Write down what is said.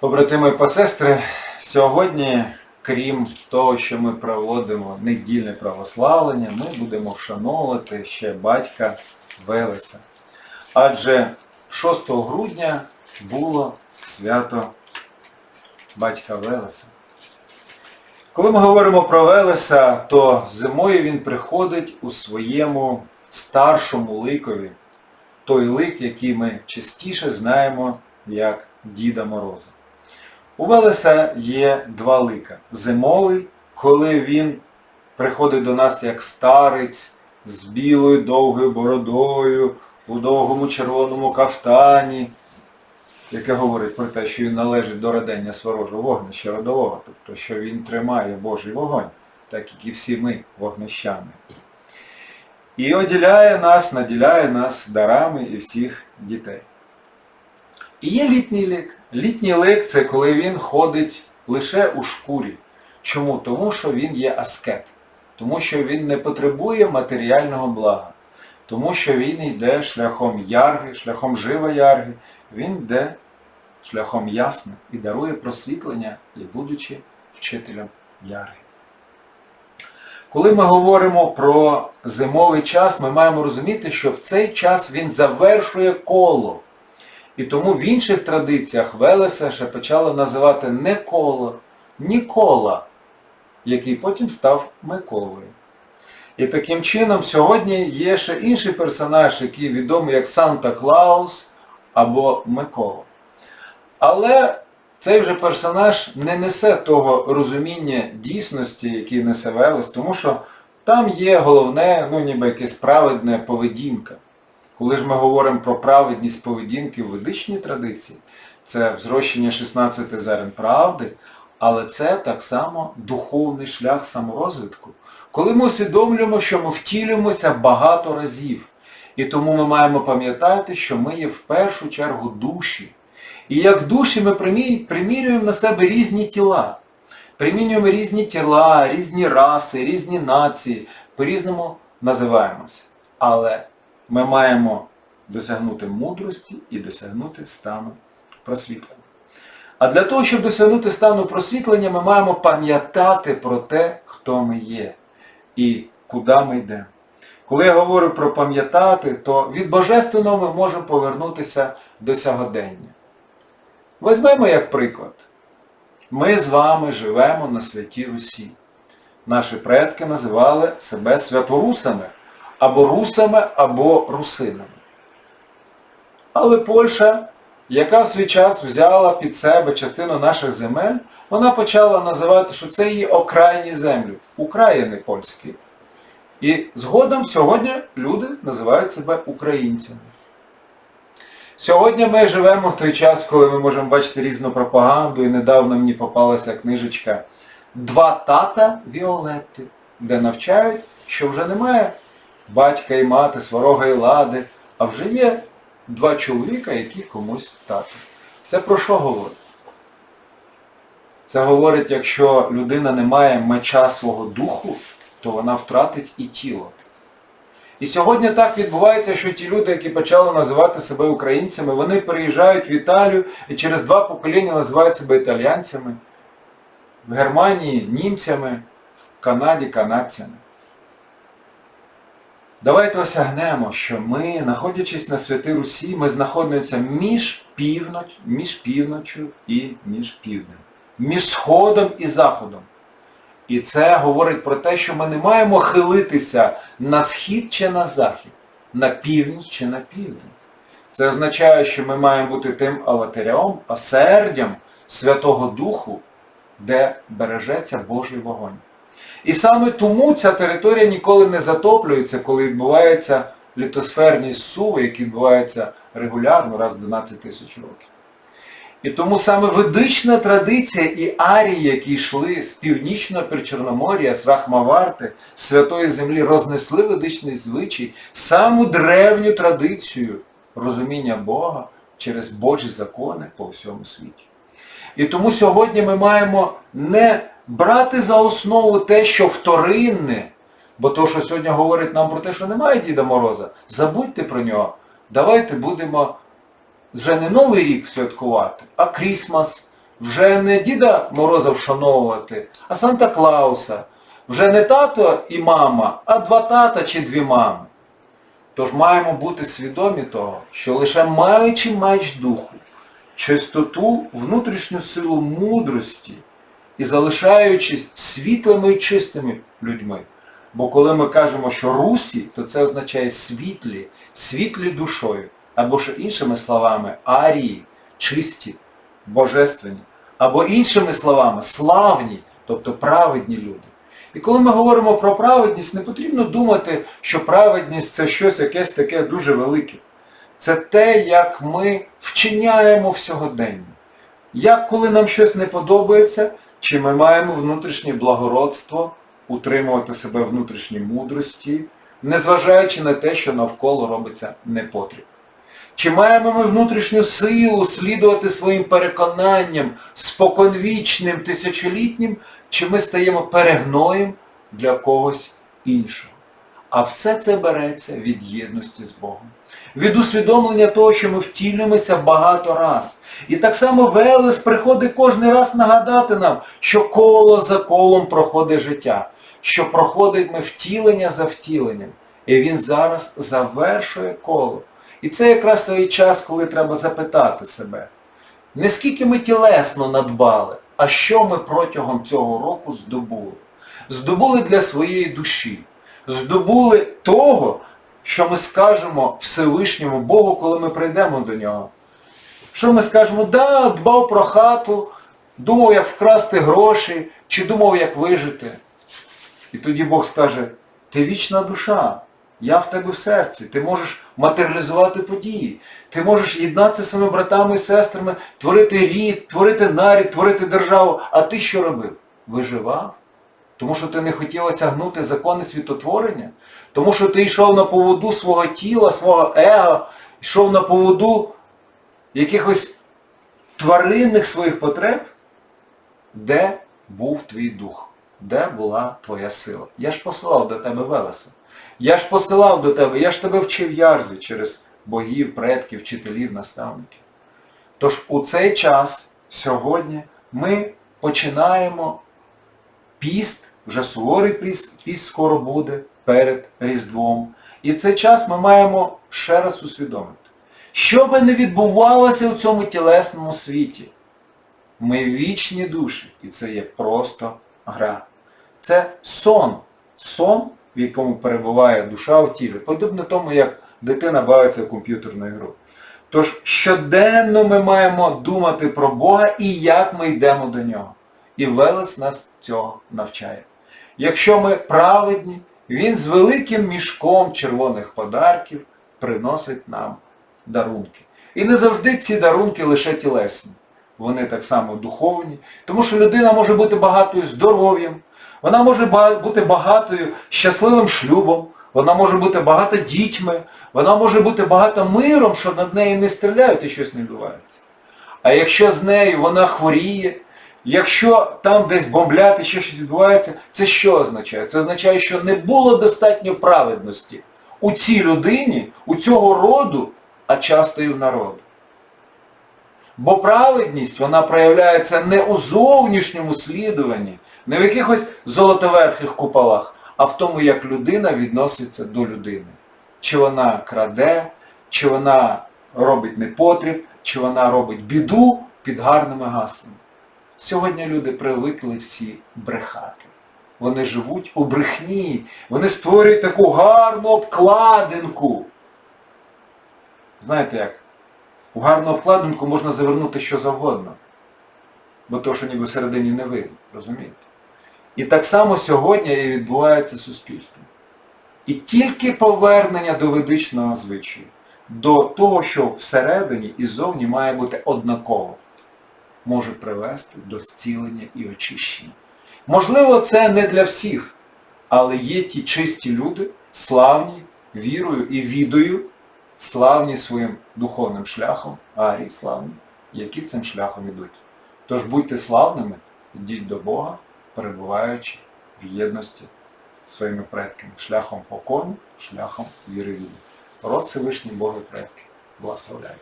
Побратими і посестри, сьогодні, крім того, що ми проводимо недільне православлення, ми будемо вшановувати ще батька Велеса. Адже 6 грудня було свято батька Велеса. Коли ми говоримо про Велеса, то зимою він приходить у своєму старшому ликові, той лик, який ми частіше знаємо як Діда Мороза. У Велеса є два лика. Зимовий, коли він приходить до нас як старець з білою довгою бородою, у довгому червоному кафтані, яке говорить про те, що він належить до родення сворожого вогнища родового, тобто що він тримає Божий вогонь, так як і всі ми вогнищами. І оділяє нас, наділяє нас дарами і всіх дітей. І є літній лик. Літній лик це коли він ходить лише у шкурі. Чому? Тому що він є аскет. Тому що він не потребує матеріального блага. Тому що він йде шляхом ярги, шляхом жива ярги, він йде шляхом ясним і дарує просвітлення, і будучи вчителем ярги. Коли ми говоримо про зимовий час, ми маємо розуміти, що в цей час він завершує коло. І тому в інших традиціях Велеса ще почали називати не коло, Нікола, який потім став Миколою. І таким чином сьогодні є ще інший персонаж, який відомий як Санта Клаус або Микола. Але цей вже персонаж не несе того розуміння дійсності, який несе Велес, тому що там є головне, ну ніби якась праведна поведінка. Коли ж ми говоримо про праведність поведінки в ведичній традиції, це взрощення 16 зерен правди, але це так само духовний шлях саморозвитку. Коли ми усвідомлюємо, що ми втілюємося багато разів. І тому ми маємо пам'ятати, що ми є в першу чергу душі. І як душі ми примірюємо на себе різні тіла. Примінюємо різні тіла, різні раси, різні нації, по-різному називаємося. Але ми маємо досягнути мудрості і досягнути стану просвітлення. А для того, щоб досягнути стану просвітлення, ми маємо пам'ятати про те, хто ми є і куди ми йдемо. Коли я говорю про пам'ятати, то від Божественного ми можемо повернутися до сьогодення. Візьмемо як приклад. Ми з вами живемо на святій Русі. Наші предки називали себе святорусами, або русами, або русинами. Але Польща, яка в свій час взяла під себе частину наших земель, вона почала називати, що це її окраїні землі, України польські. І згодом сьогодні люди називають себе українцями. Сьогодні ми живемо в той час, коли ми можемо бачити різну пропаганду, і недавно мені попалася книжечка Два тата Віолетти, де навчають, що вже немає батька і мати, сварога і лади, а вже є два чоловіка, які комусь тати. Це про що говорить? Це говорить, якщо людина не має меча свого духу, то вона втратить і тіло. І сьогодні так відбувається, що ті люди, які почали називати себе українцями, вони переїжджають в Італію і через два покоління називають себе італійцями, в Германії німцями, в Канаді канадцями. Давайте осягнемо, що ми, знаходячись на Святій Русі, ми знаходимося між, півноч, між півночю і між півднем, між Сходом і Заходом. І це говорить про те, що ми не маємо хилитися на схід чи на захід, на північ чи на південь. Це означає, що ми маємо бути тим аватарем, осердям Святого Духу, де бережеться Божий вогонь. І саме тому ця територія ніколи не затоплюється, коли відбуваються літосферні зсуви, які відбуваються регулярно, раз в 12 тисяч років. І тому саме ведична традиція і арії, які йшли з північного Причорномор'я, з Рахмаварти, з Святої Землі, рознесли ведичний звичай, саму древню традицію розуміння Бога через Божі закони по всьому світі. І тому сьогодні ми маємо не брати за основу те, що вторинне, бо то, що сьогодні говорить нам про те, що немає Діда Мороза, забудьте про нього. Давайте будемо вже не Новий рік святкувати, а Крісмас, вже не Діда Мороза вшановувати, а Санта Клауса. Вже не тато і мама, а два тата чи дві мами. Тож маємо бути свідомі того, що лише маючи меч духу, чистоту, внутрішню силу мудрості і залишаючись світлими і чистими людьми. Бо коли ми кажемо, що русі, то це означає світлі, світлі душою, або ж іншими словами, арії, чисті, божественні, або іншими словами, славні, тобто праведні люди. І коли ми говоримо про праведність, не потрібно думати, що праведність це щось якесь таке дуже велике. Це те, як ми вчиняємо в сьогоденні. Як коли нам щось не подобається, чи ми маємо внутрішнє благородство, утримувати себе внутрішній мудрості, незважаючи на те, що навколо робиться непотріб. Чи маємо ми внутрішню силу слідувати своїм переконанням споконвічним, тисячолітнім, чи ми стаємо перегноєм для когось іншого? А все це береться від єдності з Богом. Від усвідомлення того, що ми втілюємося багато раз. І так само Велес приходить кожен раз нагадати нам, що коло за колом проходить життя, що проходить ми втілення за втіленням. І він зараз завершує коло. І це якраз той час, коли треба запитати себе, не скільки ми тілесно надбали, а що ми протягом цього року здобули. Здобули для своєї душі. Здобули того, що ми скажемо Всевишньому Богу, коли ми прийдемо до нього. Що ми скажемо, да, дбав про хату, думав, як вкрасти гроші, чи думав, як вижити. І тоді Бог скаже, ти вічна душа, я в тебе в серці, ти можеш матеріалізувати події, ти можеш єднатися зі своїми братами і сестрами, творити рід, творити нарід, творити державу. А ти що робив? Виживав. Тому що ти не хотів осягнути закони світотворення, тому що ти йшов на поводу свого тіла, свого его, йшов на поводу якихось тваринних своїх потреб, де був твій дух, де була твоя сила. Я ж посилав до тебе Велеса. Я ж посилав до тебе, я ж тебе вчив ярзі через богів, предків, вчителів, наставників. Тож у цей час, сьогодні, ми починаємо піст, вже суворий піст, піст скоро буде перед Різдвом. І цей час ми маємо ще раз усвідомити, що би не відбувалося у цьому тілесному світі, ми вічні душі, і це є просто гра. Це сон. Сон, в якому перебуває душа в тілі, подібно тому, як дитина бавиться в комп'ютерну ігру. Тож щоденно ми маємо думати про Бога і як ми йдемо до нього. І Велес нас цього навчає. Якщо ми праведні, він з великим мішком червоних подарків приносить нам дарунки. І не завжди ці дарунки лише тілесні. Вони так само духовні. Тому що людина може бути багатою здоров'ям, вона може бути багатою щасливим шлюбом, вона може бути багата дітьми, вона може бути багата миром, що над нею не стріляють і щось не відбувається. А якщо з нею вона хворіє, якщо там десь бомблять і ще щось відбувається, це що означає? Це означає, що не було достатньо праведності у цій людині, у цього роду, а часто і в народу. Бо праведність, вона проявляється не у зовнішньому слідуванні, не в якихось золотоверхих куполах, а в тому, як людина відноситься до людини. Чи вона краде, чи вона робить непотріб, чи вона робить біду під гарними гаслами. Сьогодні люди привикли всі брехати. Вони живуть у брехні, вони створюють таку гарну обкладинку. Знаєте як? У гарну обкладинку можна завернути що завгодно. Бо то, що ніби всередині не видно, розумієте? І так само сьогодні і відбувається суспільство. І тільки повернення до ведичного звичаю, до того, що всередині і зовні має бути однаково, може привести до зцілення і очищення. Можливо, це не для всіх, але є ті чисті люди, славні вірою і відою, славні своїм духовним шляхом, арії славні, які цим шляхом ідуть. Тож будьте славними, йдіть до Бога, перебуваючи в єдності своїми предками, шляхом покору, шляхом віри віду. Род Всевишній Божий предки. Благословляю.